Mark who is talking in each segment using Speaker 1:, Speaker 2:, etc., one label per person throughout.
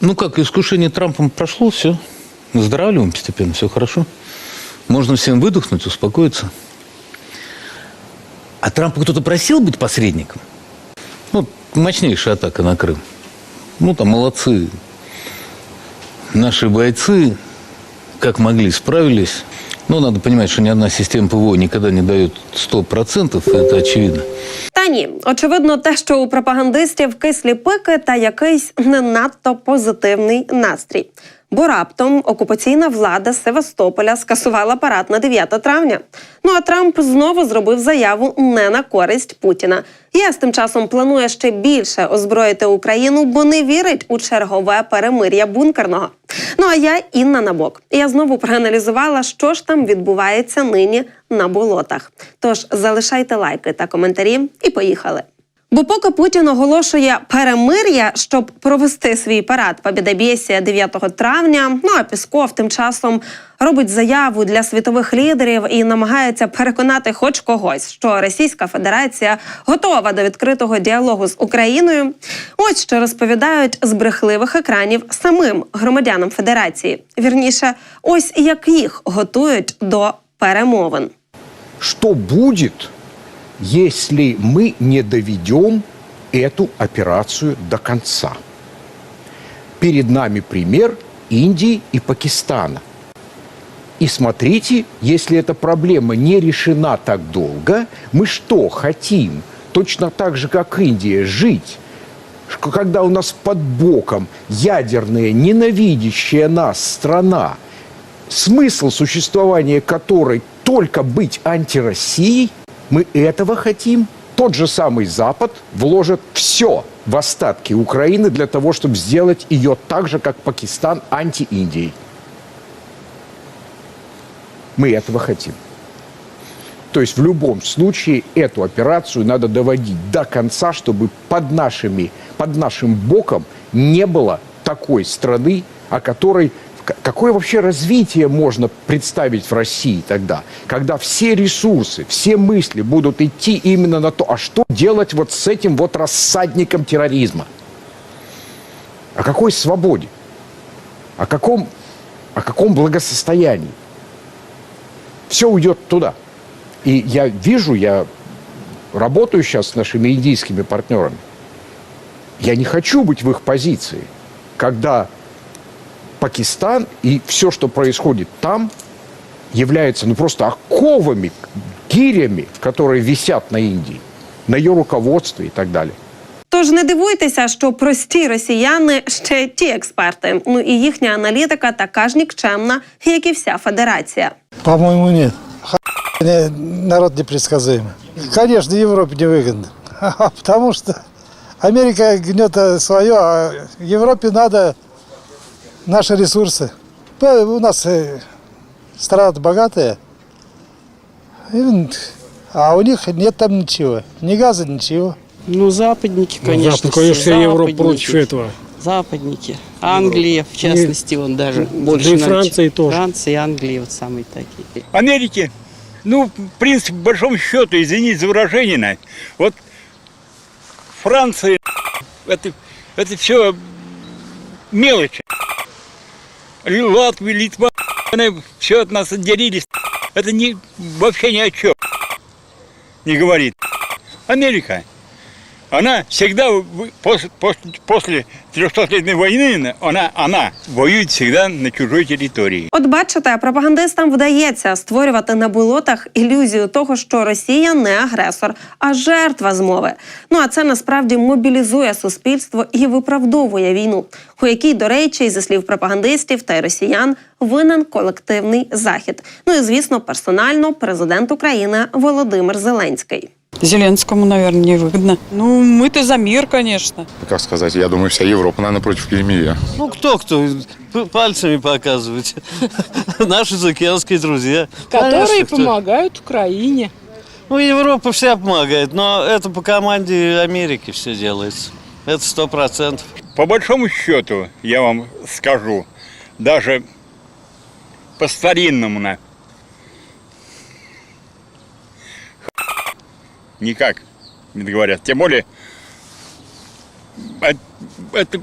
Speaker 1: Ну как, искушение Трампом прошло, все. Выздоравливаем постепенно, все хорошо. Можно всем выдохнуть, успокоиться. А Трампа кто-то просил быть посредником? Ну, мощнейшая атака на Крым. Ну, там молодцы. Наши бойцы, как могли, справились. Но надо понимать, что ни одна система ПВО никогда не дает 100%, это очевидно.
Speaker 2: Та ні, очевидно, те, що у пропагандистів кислі пики та якийсь не надто позитивний настрій. Бо раптом окупаційна влада Севастополя скасувала парад на 9 травня. Ну а Трамп знову зробив заяву не на користь Путіна. ЄС тим часом планує ще більше озброїти Україну, бо не вірить у чергове перемир'я бункерного. Ну а я Інна Набок. Я знову проаналізувала, що ж там відбувається нині на болотах. Тож залишайте лайки та коментарі і поїхали. Бо поки Путін оголошує перемир'я, щоб провести свій парад Побєдобєсія 9 травня, ну а Пісков тим часом робить заяву для світових лідерів і намагається переконати хоч когось, що Російська Федерація готова до відкритого діалогу з Україною. Ось що розповідають з брехливих екранів самим громадянам Федерації. Вірніше, ось як їх готують до перемовин.
Speaker 3: Что будет, если мы не доведем эту операцию до конца? Перед нами пример Индии и Пакистана. И смотрите, если эта проблема не решена так долго, мы что, хотим, точно так же, как Индия, жить когда у нас под боком ядерная, ненавидящая нас страна, смысл существования которой только быть антироссией, мы этого хотим. Тот же самый Запад вложит все в остатки Украины для того, чтобы сделать ее так же, как Пакистан, анти-Индией. Мы этого хотим. То есть в любом случае эту операцию надо доводить до конца, чтобы под, нашими, под нашим боком не было такой страны, о которой Какое вообще развитие можно представить в России тогда, когда все ресурсы, все мысли будут идти именно на то, а что делать вот с этим вот рассадником терроризма? О какой свободе? О каком, о каком благосостоянии? Все уйдет туда. И я вижу, я работаю сейчас с нашими индийскими партнерами. Я не хочу быть в их позиции, когда Пакистан и все, что происходит там, является ну, просто оковами, гирями, которые висят на Индии, на ее руководстве и так далее.
Speaker 2: Тож не дивуйтеся, що прості росіяни ще ті експерти. Ну і їхня аналітика така ж нікчемна, як і вся федерація.
Speaker 4: По-моему, нет. Х- не- народ непредсказуемый. Конечно, Европе невыгодно. Потому что Америка гнет э, свое, а Европе надо наши ресурсы. У нас э, страна богатая, И, а у них нет там ничего. Ни газа, ничего.
Speaker 5: Ну, западники,
Speaker 6: Ну,
Speaker 5: конечно.
Speaker 6: Запад, конечно,
Speaker 5: все
Speaker 6: Европа
Speaker 5: западники.
Speaker 6: против этого.
Speaker 5: Западники. Англия, в частности, он даже больше.
Speaker 6: да и Франция тоже.
Speaker 5: Франция и Англия вот самые такие.
Speaker 7: Америки, ну, в принципе, по большому счету, извините за выражение, на, вот Франция, это, это все мелочи. Латвия, Литва, все от нас отделились. Это не, вообще ни о чем не говорит. Америка, она всегда, после, после, после 300-летней войны, она, она воюет всегда на чужой территории.
Speaker 2: От бачите, пропагандистам вдається створювати на болотах ілюзію того, що Росія не агресор, а жертва змови. Ну а це насправді мобілізує суспільство і виправдовує війну, у якій, до речі, зі слів пропагандистів та й росіян, винен колективний захід. Ну і звісно, персонально президент України Володимир Зеленський.
Speaker 8: Зеленскому, наверное, невыгодно. Ну, мы-то за мир, конечно.
Speaker 9: как сказать, я думаю, вся Европа, наверное, против перемирия.
Speaker 10: Ну кто кто? П- Пальцами показывать. Наши заокеанские друзья.
Speaker 6: Которые помогают Украине.
Speaker 10: Ну, Европа вся помогает, но это по команде Америки все делается. Это сто процентов.
Speaker 7: По большому счету, я вам скажу, даже по никак не говорят. Тем более, э- это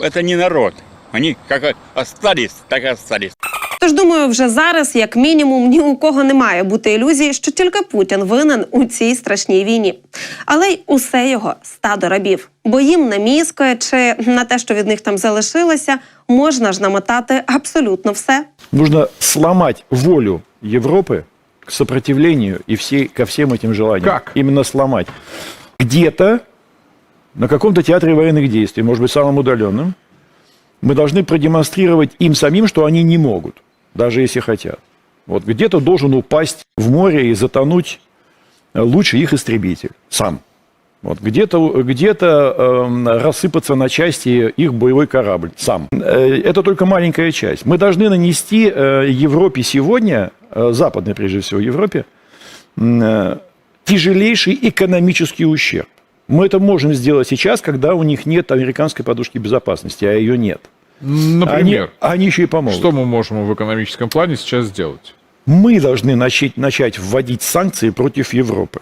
Speaker 7: это не народ. Они как остались, так и остались.
Speaker 2: Тож думаю, вже зараз, як мінімум, ні у кого не має бути ілюзії, що тільки Путін винен у цій страшній війні. Але й усе його стадо рабів. Бо їм на мізки чи на те, що від них там залишилося, можна ж намотати абсолютно все.
Speaker 6: Нужно сломать волю Европы К сопротивлению и все, ко всем этим желаниям.
Speaker 3: Как?
Speaker 6: Именно сломать. Где-то, на каком-то театре военных действий, может быть, самым удаленным, мы должны продемонстрировать им самим, что они не могут, даже если хотят. Вот где-то должен упасть в море и затонуть э, лучший их истребитель сам. Вот где-то где рассыпаться на части их боевой корабль сам. Э, Это только маленькая часть. Мы должны нанести э, Европе сегодня, э, западной прежде всего Европе, э, тяжелейший экономический ущерб. Мы это можем сделать сейчас, когда у них нет американской подушки безопасности, а ее нет.
Speaker 11: Например,
Speaker 6: Они, они еще и помогут.
Speaker 11: что мы можем в экономическом плане сейчас сделать?
Speaker 6: Мы должны начать, начать вводить санкции против Европы.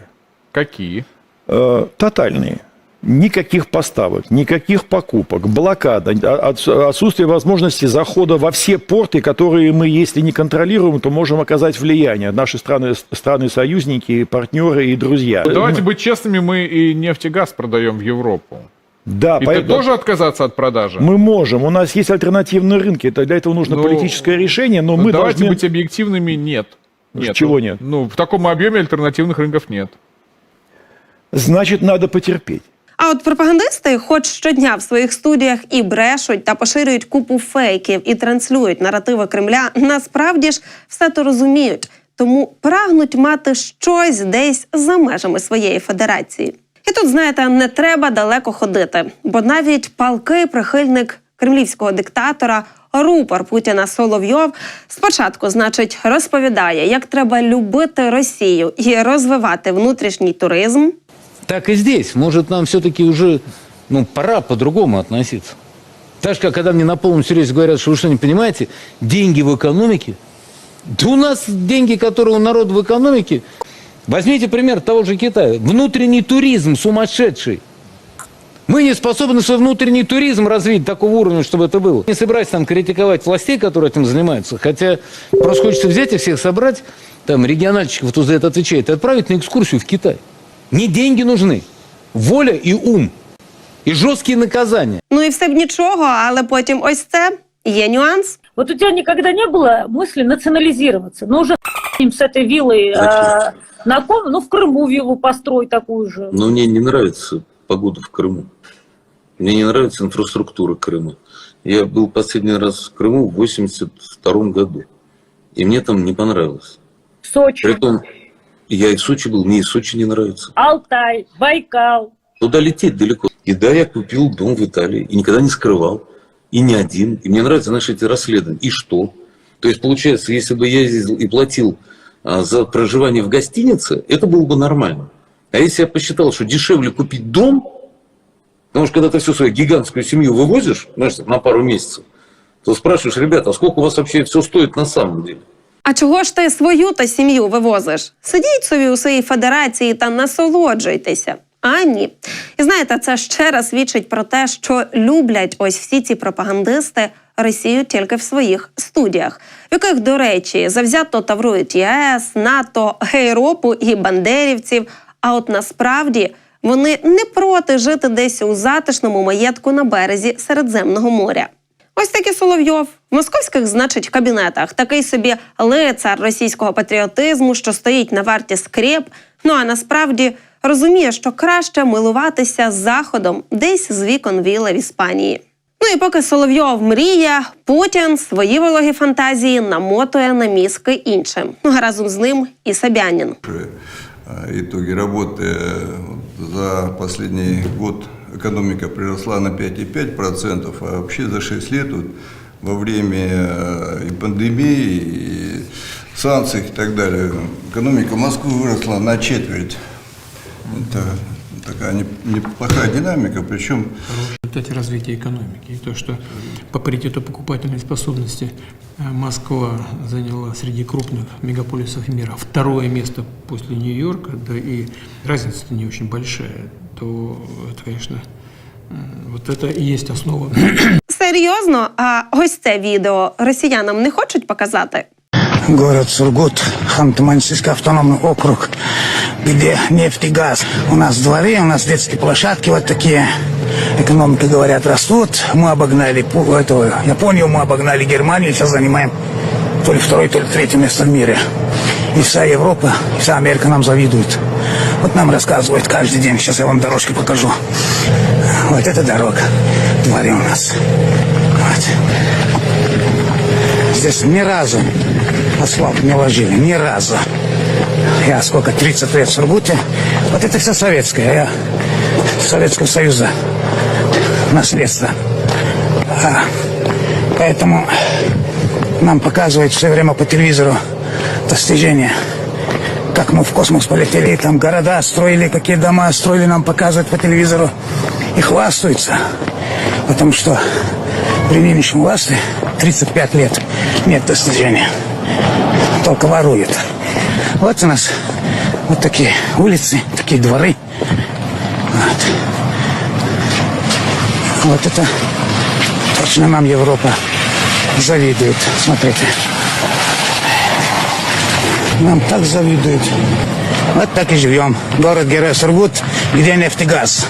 Speaker 11: Какие?
Speaker 6: Э, тотальные. Никаких поставок, никаких покупок, блокада, а- от- отсутствие возможности захода во все порты, которые мы, если не контролируем, то можем оказать влияние. Наши страны, страны-союзники, партнеры и друзья.
Speaker 11: Давайте быть честными, мы и нефть и газ продаем в Европу.
Speaker 6: Да,
Speaker 11: И ты
Speaker 6: поэтому
Speaker 11: тоже отказаться от продажи?
Speaker 6: мы можем. У нас есть альтернативные рынки. Это для этого нужно
Speaker 11: Ну,
Speaker 6: политическое решение, но мы
Speaker 11: Давайте
Speaker 6: должны...
Speaker 11: быть объективными, нет. Нет.
Speaker 6: Чего нет?
Speaker 11: Ну, в таком объеме альтернативных рынков нет.
Speaker 6: Значит, надо потерпеть.
Speaker 2: А от пропагандисти, хоч щодня в своїх студіях і брешуть та поширюють купу фейків і транслюють наративи Кремля, насправді ж все то розуміють, тому прагнуть мати щось десь за межами своєї федерації. І тут, знаєте, не треба далеко ходити, бо навіть палкий прихильник кремлівського диктатора. Рупор Путіна Соловйов спочатку, значить, розповідає, як треба любити Росію і розвивати внутрішній туризм.
Speaker 1: Так и здесь. Может, нам все-таки уже ну, пора по-другому относиться. Так же, как когда мне на полном серьезе говорят, что вы что, не понимаете, деньги в экономике. Да у нас деньги, которые у народа в экономике. Возьмите пример того же Китая. Внутренний туризм сумасшедший. Мы не способны свой внутренний туризм развить такого уровня, чтобы это было. Не собираюсь там критиковать властей, которые этим занимаются. Хотя просто хочется взять и всех собрать, там, региональщиков, кто за это отвечает, и отправить на экскурсию в Китай. Не деньги нужны. Воля и ум. И жесткие наказания.
Speaker 2: Ну і все б нічого, але потім ось це є нюанс.
Speaker 12: Вот у тебя никогда не было мысли национализироваться? Ну, уже им с этой виллой э, на ком? Ну, в Крыму виллу построй такую же.
Speaker 13: Но мне не нравится погода в Крыму. Мне не нравится инфраструктура Крыма. Я был последний раз в Крыму в 82 году. И мне там не понравилось.
Speaker 12: Сочи,
Speaker 13: Притом, я и в Сочи был, мне и Сочи не нравится.
Speaker 12: Алтай, Байкал.
Speaker 13: Туда лететь далеко. И да, я купил дом в Италии. И никогда не скрывал. И не один. И мне нравятся наши эти расследования. И что? То есть, получается, если бы я ездил и платил а, за проживание в гостинице, это было бы нормально. А если я посчитал, что дешевле купить дом, потому что когда ты всю свою гигантскую семью вывозишь, знаешь, на пару месяцев, то спрашиваешь, ребята, а сколько у вас вообще все стоит на самом деле?
Speaker 2: А чого ж ти свою та сім'ю вивозиш? Сидіть собі у своїй федерації та насолоджуйтеся. А ні. І знаєте, це ще раз свідчить про те, що люблять ось всі ці пропагандисти Росію тільки в своїх студіях, в яких, до речі, завзято таврують ЄС, НАТО, Європу і бандерівців. А от насправді вони не проти жити десь у затишному маєтку на березі Середземного моря. Ось такий Соловйов в московських, значить, кабінетах. Такий собі лицар російського патріотизму, що стоїть на варті скреп. Ну а насправді розуміє, що краще милуватися заходом десь з вікон віли в Іспанії. Ну і поки Соловйов мріє, Путін свої вологі фантазії намотує на мізки іншим. Ну разом з ним і Собянін.
Speaker 14: итоги работы э, за последний год экономика приросла на 5,5%, а вообще за 6 лет вот, во время э, и пандемии, и санкций и так далее, экономика Москвы выросла на четверть. Это такая не- неплохая динамика, причем
Speaker 15: В результате развития экономики. И то, что по паритету покупательной способности э, Москва заняла среди крупных мегаполисов мира второе место после Нью-Йорка, да и разница не очень большая, то это, конечно, м, вот это и есть основа
Speaker 2: Серйозно, а ось це відео росіянам не хочуть показати.
Speaker 4: Город Сургут, Ханты-Мансийский автономный округ, где нефть и газ. У нас дворы, у нас детские площадки вот такие. Экономика, говорят, растут. Мы обогнали эту, Японию, мы обогнали Германию. Сейчас занимаем то ли второе, то ли третье место в мире. И вся Европа, и вся Америка нам завидует. Вот нам рассказывают каждый день. Сейчас я вам дорожки покажу. Вот эта дорога. Дворы у нас. Вот. Здесь ни разу асфальт не ложили, ни разу. Я сколько, 30 лет в Сургуте. Вот это все советское. Я Советского Союза наследство. А, поэтому нам показывают все время по телевизору достижения. Как мы в космос полетели, там города строили, какие дома строили, нам показывают по телевизору. И хвастаются. Потому что при нынешнем власти 35 лет нет достижения. Только воруют. Вот у нас вот такие улицы, такие дворы. Вот. Вот это точно нам Европа завидует. Смотрите. Нам так завидуют. Вот так и живем. Город-герой Сургут, где нефть и газ.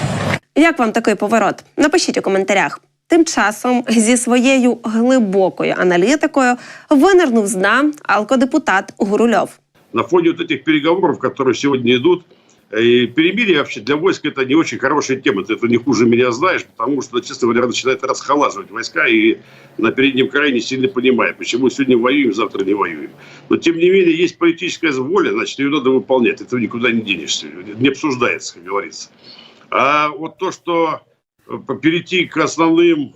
Speaker 2: Як вам такий поворот? Напишіть у коментарях. Тим часом зі своєю глибокою аналітикою винирнув з дна алкодепутат Гурульов.
Speaker 16: На фоне вот этих переговоров, которые сегодня идут, э, и перемирие вообще для войск это не очень хорошая тема. Ты это не хуже меня знаешь, потому что, честно говоря, начинает расхолаживать войска и на переднем крае не сильно понимая, почему сегодня воюем, завтра не воюем. Но, тем не менее, есть политическая воля, значит, ее надо выполнять. Это никуда не денешься, не обсуждается, как говорится. А вот то, что э, перейти к основным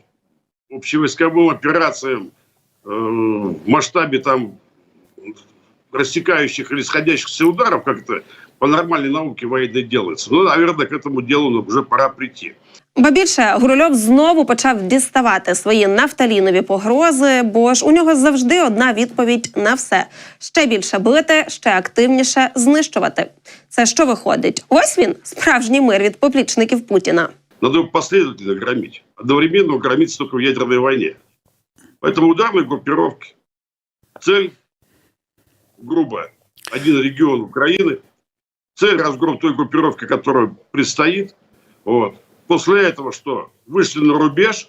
Speaker 16: общевойсковым операциям э, в масштабе там рассекающих или сходящихся ударов, как это по нормальной науке военной делается. Ну, наверное, к этому делу уже пора прийти.
Speaker 2: Ба більше Гурульов знову почав діставати свої нафталінові погрози, бо ж у нього завжди одна відповідь на все: ще більше бити, ще активніше знищувати. Це що виходить? Ось він, справжній мир від поплічників Путіна.
Speaker 16: Надо его последовательно громить. Одновременно громить только в ядерной войне. Поэтому ударные группировки. Цель грубо один регион Украины. Цель разгром той группировки, которая предстоит. Вот. После этого что? Вышли на рубеж,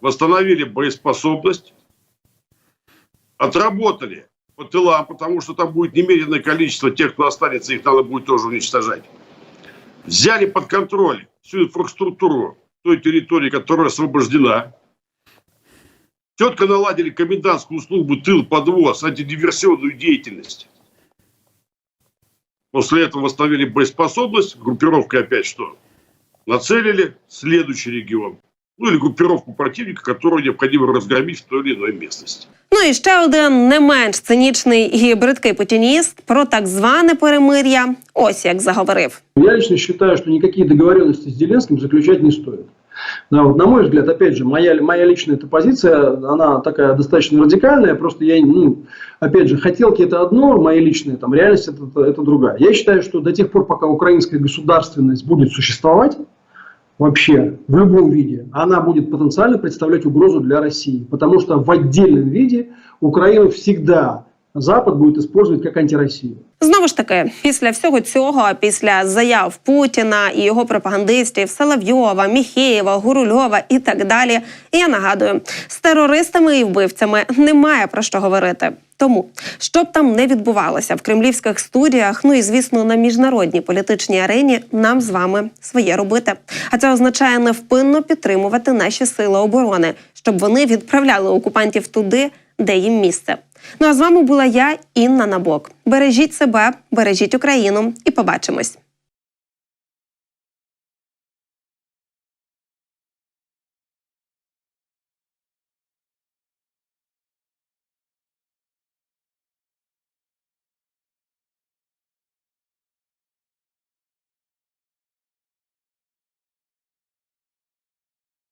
Speaker 16: восстановили боеспособность, отработали по тылам, потому что там будет немеренное количество тех, кто останется, их надо будет тоже уничтожать. Взяли под контроль всю инфраструктуру той территории, которая освобождена. Четко наладили комендантскую услугу тыл, подвоз, антидиверсионную деятельность. После этого восстановили боеспособность, группировкой опять что? Нацелили следующий регион. Ну или группировку противника, которую необходимо разгромить в той или иной местности.
Speaker 2: Ну і ще один не менш цинічний і бридкий путініст про так зване перемир'я. Ось як заговорив.
Speaker 17: Я лично считаю, что никакие договоренности с Зеленским заключать не стоит. Да, вот на мой взгляд, опять же, моя, моя личная эта позиция, она такая достаточно радикальная, просто я, ну, опять же, хотелки это одно, мои личные, там, реальность это, это, это другая. Я считаю, что до тех пор, пока украинская государственность будет существовать, вообще в любом виде, она будет потенциально представлять угрозу для России. Потому что в отдельном виде Украину всегда Запад будет использовать как антироссию.
Speaker 2: Знову ж таки, після всього цього, після заяв Путіна і його пропагандистів Соловйова, Міхеєва, Гурульова і так далі. Я нагадую, з терористами і вбивцями немає про що говорити. Тому що б там не відбувалося в кремлівських студіях, ну і звісно на міжнародній політичній арені, нам з вами своє робити. А це означає невпинно підтримувати наші сили оборони, щоб вони відправляли окупантів туди, де їм місце. Ну а з вами була я, Інна Набок. Бережіть себе, бережіть Україну і побачимось.